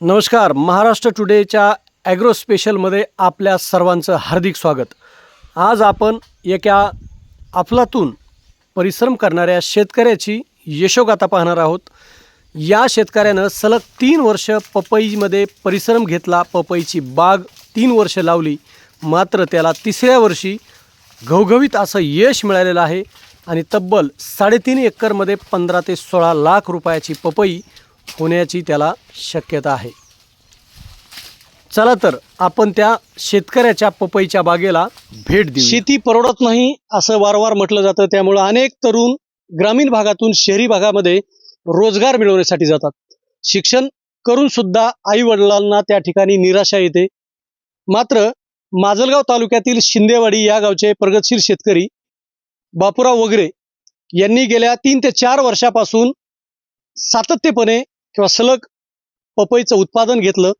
नमस्कार महाराष्ट्र टुडेच्या ॲग्रो स्पेशलमध्ये आपल्या सर्वांचं हार्दिक स्वागत. आज आपण एका अफलातून परिश्रम करणाऱ्या शेतकऱ्याची यशोगाथा पाहणार आहोत. या शेतकऱ्यानं सलग तीन वर्ष पपईमध्ये परिश्रम घेतला पपईची बाग तीन वर्ष लावली मात्र त्याला तिसऱ्या वर्षी घवघवीत असं यश मिळालेलं आहे आणि तब्बल साडेतीन एकरमध्ये पंधरा ते सोळा लाख रुपयाची पपई होण्याची त्याला शक्यता आहे. चला तर आपण त्या शेतकऱ्याच्या पपईच्या बागेला भेट देऊ शेती परवडत नाही असं वारंवार म्हटलं जातं. त्यामुळं अनेक तरुण ग्रामीण भागातून शहरी भागामध्ये रोजगार मिळवण्यासाठी जातात. शिक्षण करून सुद्धा आई वडिलांना त्या ठिकाणी निराशा येते. मात्र माजलगाव तालुक्यातील शिंदेवाडी या गावचे प्रगतशील शेतकरी बापूराव वगैरे यांनी गेल्या तीन ते चार वर्षापासून सातत्यपणे किंवा सलग पपईचं उत्पादन घेतलं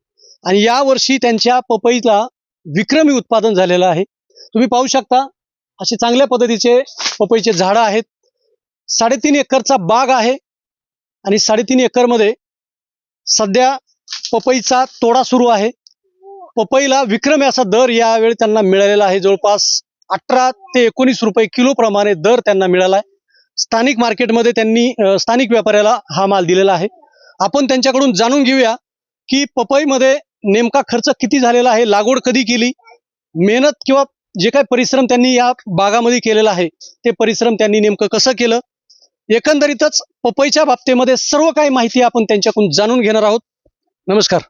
आणि या वर्षी त्यांच्या पपईला विक्रमी उत्पादन झालेलं आहे. तुम्ही पाहू शकता असे चांगल्या पद्धतीचे पपईचे झाडं आहेत. साडेतीन एकरचा बाग आहे आणि साडेतीन एकरमध्ये सध्या पपईचा तोडा सुरू आहे. पपईला विक्रमी असा दर यावेळी त्यांना मिळालेला आहे. जवळपास अठरा ते एकोणीस रुपये किलो प्रमाणे दर त्यांना मिळाला आहे. स्थानिक मार्केटमध्ये त्यांनी स्थानिक व्यापाऱ्याला हा माल दिलेला आहे. आपण त्यांच्याकडून जाणून घेऊया की पपईमध्ये नेमका खर्च किती झालेला आहे लागवड कधी केली मेहनत किंवा जे काही परिश्रम त्यांनी या बागामध्ये केलेला आहे ते परिश्रम त्यांनी नेमकं कसं केलं? एकंदरीतच पपईच्या बाबतीमध्ये सर्व काही माहिती आपण त्यांच्याकडून जाणून घेणार आहोत. नमस्कार.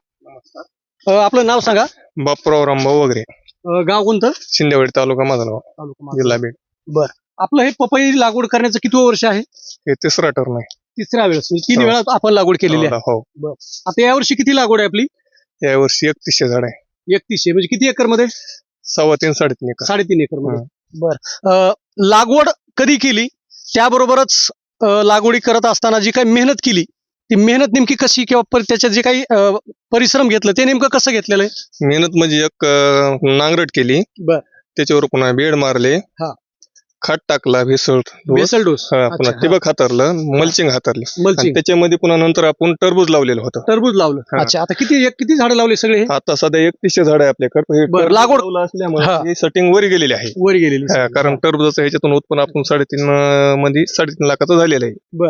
अ, आपलं नाव सांगा. बापूराव रामभाऊ वगैरे. अ, गाव कोणतं? शिंदेवाडी तालुका माजलगाव जिल्हा बीड. आपलं हे पपई लागवड करण्याचं किती वर्ष आहे? हे तिसरा टर्न आहे. तिसऱ्या वेळेस म्हणजे तीन हो. वेळा आपण लागवड केलेली आहे. हो. आता यावर्षी किती लागवड आहे आपली? यावर्षी एकतीसशे झाड आहे. एकतीसशे म्हणजे किती एकरमध्ये सव्वा तीन साडेतीन एकर. साडेतीन एकरमध्ये बर. लागवड कधी केली? त्याबरोबरच अ, लागवडी करत असताना जी काही मेहनत केली ती मेहनत नेमकी कशी किंवा पर- त्याच्यात जे काही अ, परिश्रम घेतलं ते नेमकं कसं घेतलेलं आहे? मेहनत म्हणजे एक अं, नांगरट केली. बर. त्याच्यावर पुन्हा बेड मारले. हा. खत टाकला भेसळ डोस. Basal dose. पुन्हा अच्छा, ठिबक हातरलं मल्चिंग हातरली. आणि त्याच्यामध्ये पुन्हा नंतर आपण टरबूज लावलेलं होतं. टरबूज लावलं. हा. अच्छा आता किती एक- किती झाडं लावली सगळे हे? आता सध्या एकतीसशे झाड आहे आपल्याकडे. हे बर, टरबूज लागवड- लावलं असल्यामुळे हा. सेटिंग वर गेलेली आहे. वर गेलेली हा, कारण टरबुजाचं ह्याच्यातून उत्पन्न आपण साडेतीन अं, मध्ये साडेतीन लाखाचं झालेलं आहे. बर.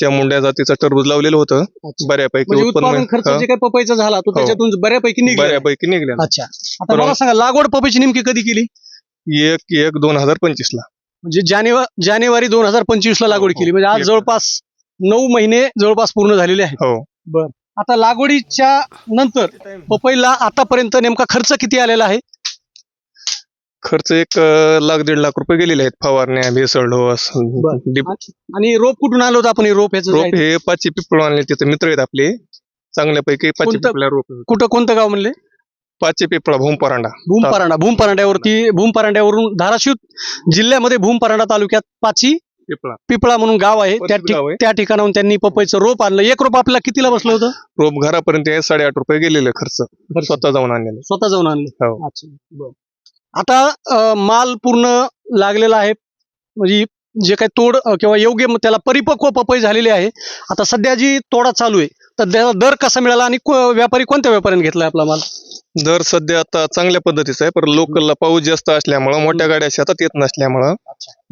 त्या मुंड्या जातीचं टरबूज लावलेलं होतं अच्छा. बऱ्यापैकी म्हणजे उत्पादन खर्च हा, जे काही पपईचा झाला तो हो. त्याच्यातून बऱ्यापैकी निघाला बऱ्यापैकी निघल्या अच्छा. आता बरोबर. मला सांगा लागवड पपईची नेमकी कधी केली? एक एक दोन हजार पंचवीस ला म्हणजे जानेवारी जानेवारी दोन हजार पंचवीस ला लागवड हो, केली. म्हणजे आज एक- जवळपास नऊ महिने जवळपास पूर्ण झालेले आहेत. हो. आता लागवडीच्या नंतर पपईला आतापर्यंत नेमका खर्च किती आलेला आहे? खर्च एक अं, लाख दीड लाख रुपये गेलेले आहेत. फवारण्या भेसळ बर. डिप- आणि रोप कुठून आलो होतं आपण? हे रोप ह्याचं रोप? हे पाचशे पिपळ आणले. तिथे मित्र आहेत आपले. चांगल्यापैकी पाचशे कोणतं? रोप कुठं कोणतं गाव म्हणले? पाचशे पिपळा भूम परांडा भूम परांडा भूम परांड्यावरती भूम परांड्यावरून धाराशिव जिल्ह्यामध्ये भूम परांडा तालुक्यात पाची पिपळा. पिपळा म्हणून गाव आहे. त्या गाव आहे. ठिक- त्या ठिकाणाहून त्यांनी पपईचं रोप आणलं. एक रोप आपल्याला कितीला बसलं होतं? रोप घरापर्यंत हे साडेआठ रुपये गेलेले खर्च. स्वतः जाऊन आणलेले. स्वतः जाऊन आणलं. हो. अच्छा बरं. आता अं, माल पूर्ण लागलेला आहे. म्हणजे जे काही तोड अं, किंवा योग्य म- त्याला परिपक्व पपई झालेली आहे. आता सध्या जी तोडा चालू आहे तर त्याला दर कसा मिळाला आणि को- व्यापारी कोणत्या व्यापाऱ्याने घेतलाय आपला माल? दर सध्या आता चांगल्या पद्धतीचा आहे पण लोकलला पाऊस जास्त असल्यामुळं मोठ्या गाड्या शेतात येत नसल्यामुळं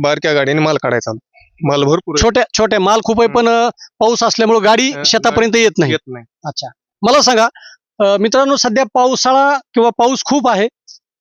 बारक्या गाडीने माल काढायचा. माल भरपूर. छोट्या छोट्या माल खूप आहे पण अं, पाऊस असल्यामुळे गाडी शेतापर्यंत येत नाही. येत नाही. अच्छा. मला सांगा अं, मित्रांनो सध्या पावसाळा किंवा पाऊस खूप आहे.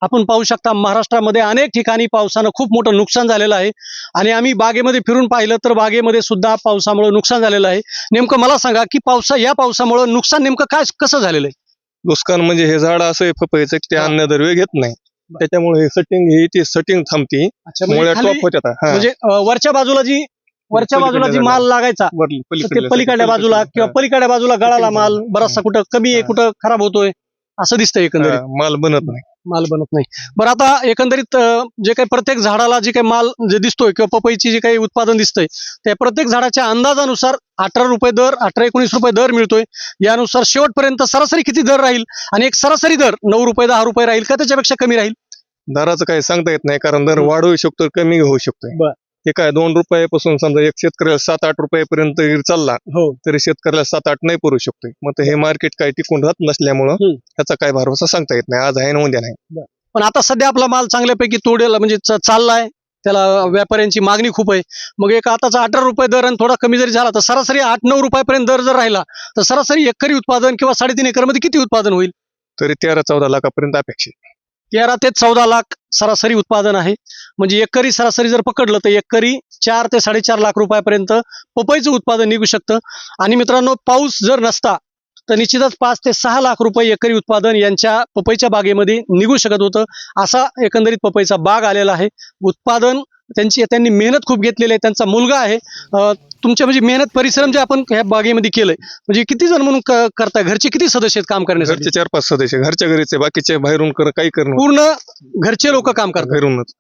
आपण पाहू शकता महाराष्ट्रामध्ये अनेक ठिकाणी पावसानं खूप मोठं नुकसान झालेलं आहे. आणि आम्ही बागेमध्ये फिरून पाहिलं तर बागेमध्ये सुद्धा पावसामुळे नुकसान झालेलं आहे. नेमकं मला सांगा की पावसा या पावसामुळे नुकसान नेमकं काय कसं झालेलं आहे? नुकसान म्हणजे हे झाड असं की ते. अन्न दरवे घेत नाही. त्याच्यामुळे हे सटिंग ही ती सटिंग थांबती. मुळ्या म्हणजे टॉप होत्या म्हणजे अं, वरच्या बाजूला जी वरच्या बाजूला जी माल लागायचा ते पलीकडल्या बाजूला किंवा पलीकडल्या बाजूला गळाला माल बराचसा कुठं कमी आहे. कुठं खराब होतोय असं दिसतंय एकंदरीत. माल बनत नाही. माल बनत नाही. बरं आता एकंदरीत जे काही प्रत्येक झाडाला जे काही माल जे दिसतोय किंवा पपईची जे काही उत्पादन दिसतंय त्या प्रत्येक झाडाच्या अंदाजानुसार अठरा रुपये दर अठरा एकोणीस रुपये दर मिळतोय. यानुसार शेवटपर्यंत सरासरी किती दर राहील? आणि एक सरासरी दर नऊ रुपये दहा रुपये राहील का? त्याच्यापेक्षा कमी राहील? दराचं काही सांगता येत नाही कारण दर. वाढवू शकतो कमी होऊ शकतो बरं. हे काय दोन रुपयापासून समजा एक शेतकऱ्याला सात आठ रुपयापर्यंत चालला हो. तरी शेतकऱ्याला सात आठ नाही पुरू शकतो मग हे मार्केट काय टिकून राहत नसल्यामुळं. त्याचा काय भरोसा सांगता येत नाही. आज आहे ना उद्या नाही. पण आता सध्या आपला माल चांगल्यापैकी तोडेल म्हणजे चाललाय. त्याला व्यापाऱ्यांची मागणी खूप आहे. मग एक आताचा अठरा रुपये दर आणि थोडा कमी जरी झाला तर सरासरी आठ नऊ रुपयापर्यंत दर जर राहिला तर सरासरी एकरी उत्पादन किंवा साडेतीन एकरमध्ये किती उत्पादन होईल? तरी तेरा चौदा लाखापर्यंत अपेक्षित. तेरा ते चौदा लाख सरासरी उत्पादन आहे. म्हणजे एकरी सरासरी जर पकडलं तर एकरी चार ते साडेचार लाख रुपयापर्यंत पपईचं उत्पादन निघू शकतं. आणि मित्रांनो पाऊस जर नसता तर निश्चितच पाच ते सहा लाख रुपये एकरी उत्पादन यांच्या पपईच्या बागेमध्ये निघू शकत होतं. असा एकंदरीत पपईचा बाग आलेला आहे. उत्पादन त्यांची त्यांनी मेहनत खूप घेतलेली आहे. त्यांचा मुलगा आहे. तुमच्या म्हणजे मेहनत परिश्रम जे आपण ह्या बागेमध्ये केलंय म्हणजे किती जण म्हणून क- करताय? घरचे किती सदस्य आहेत काम करण्यासाठी? घरचे चार पाच सदस्य. घरच्या घरीचे बाकीचे बाहेरून कर काही करणं पूर्ण घरचे लोक काम करतात. बाहेरूनच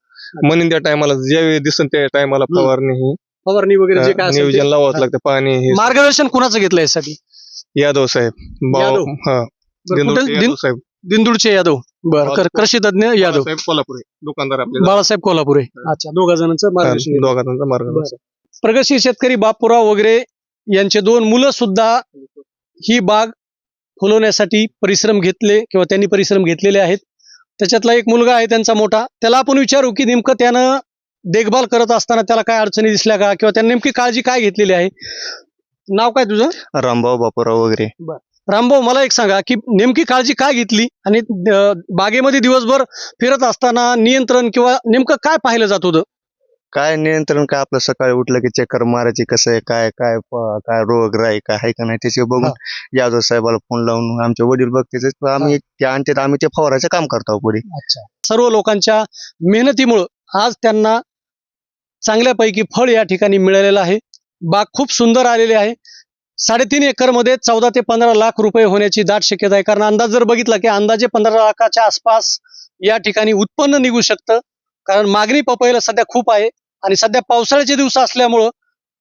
म्हणून त्या टायमाला ज्यावेळी दिसन त्या टायमाला. फवारणी ही. फवारणी वगैरे जे काय. नियोजन लावावं लागतं. पाणी हे. मार्गदर्शन कुणाचं घेतलं यासाठी? यादव साहेब. यादव? हा. साहेब. दिंदूरचे यादव. बर कृषी तज्ञ यादव. साहेब कोल्हापुरे दुकानदार आपले. बाळासाहेब कोल्हापुरे. अच्छा दोघा जणांचं मार्गदर्शन घेतलं. दोघांचा मार्ग बरं. प्रगतशील शेतकरी बापूराव वगैरे यांचे दोन मुलं सुद्धा ही बाग फुलवण्यासाठी परिश्रम घेतले किंवा त्यांनी परिश्रम घेतलेले आहेत. त्याच्यातला एक मुलगा आहे त्यांचा मोठा. त्याला आपण विचारू की नेमकं त्यानं देखभाल करत असताना त्याला काय अडचणी दिसल्या का? किंवा त्याने नेमकी काळजी काय घेतलेली आहे? नाव काय तुझं? रामभाऊ बापूराव वगैरे. रामभाऊ मला एक सांगा की नेमकी काळजी काय घेतली? आणि बागेमध्ये दिवसभर फिरत असताना नियंत्रण किंवा नेमकं काय पाहिलं जात होतं? काय नियंत्रण? काय आपलं सकाळी उठलं की चक्कर मारायची कसं आहे? काय काय काय रोग राही काय आहे का नाही त्याचे बघून यादव साहेबाला फोन लावून आमचे वडील बघते आम्ही ते आणतात आम्ही ते फवारायचं काम करतो पुढे. सर्व लोकांच्या मेहनतीमुळं आज त्यांना चांगल्यापैकी फळ या ठिकाणी मिळालेलं आहे. बाग खूप सुंदर आलेली आहे. साडेतीन एकरमध्ये चौदा ते पंधरा लाख रुपये होण्याची दाट शक्यता आहे. कारण अंदाज जर बघितला की अंदाजे पंधरा लाखाच्या आसपास या ठिकाणी उत्पन्न निघू शकतं. कारण मागणी पपईला सध्या खूप आहे आणि सध्या पावसाळ्याचे दिवस असल्यामुळं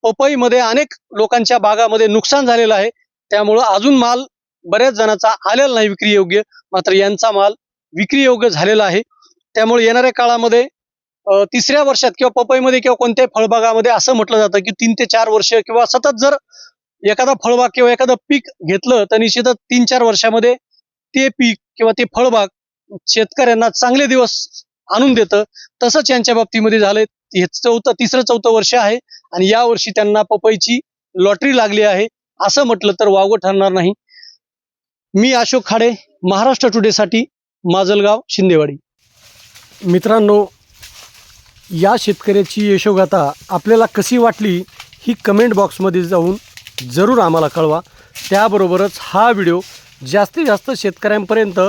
पपईमध्ये अनेक लोकांच्या बागामध्ये नुकसान झालेलं आहे. त्यामुळं अजून माल बऱ्याच जणांचा आलेला नाही विक्री योग्य मात्र यांचा माल विक्री योग्य झालेला आहे. त्यामुळे येणाऱ्या काळामध्ये तिसऱ्या वर्षात किंवा पपईमध्ये किंवा कोणत्याही फळबागामध्ये असं म्हटलं जातं की तीन ते चार वर्ष किंवा सतत जर एखादा फळबाग किंवा एखादं पीक घेतलं तर निश्चितच तीन चार वर्षामध्ये ते पीक किंवा ते फळबाग शेतकऱ्यांना चांगले दिवस आणून देतं. तसंच यांच्या बाबतीमध्ये झालंय. हे चौथं तिसरं चौथं वर्ष आहे आणि या वर्षी त्यांना पपईची लॉटरी लागली आहे. असं म्हटलं तर वावगं ठरणार नाही. मी अशोक खाडे महाराष्ट्र टुडेसाठी माजलगाव शिंदेवाडी. मित्रांनो या शेतकऱ्याची यशोगाथा आपल्याला कशी वाटली ही कमेंट बॉक्समध्ये जाऊन जरूर आम्हाला कळवा. त्याबरोबरच हा व्हिडिओ जास्तीत जास्त शेतकऱ्यांपर्यंत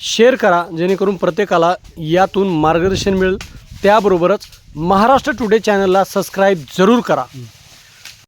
शेअर करा जेणेकरून प्रत्येकाला यातून मार्गदर्शन मिळेल. त्याबरोबरच महाराष्ट्र टुडे चॅनलला सबस्क्राईब जरूर करा.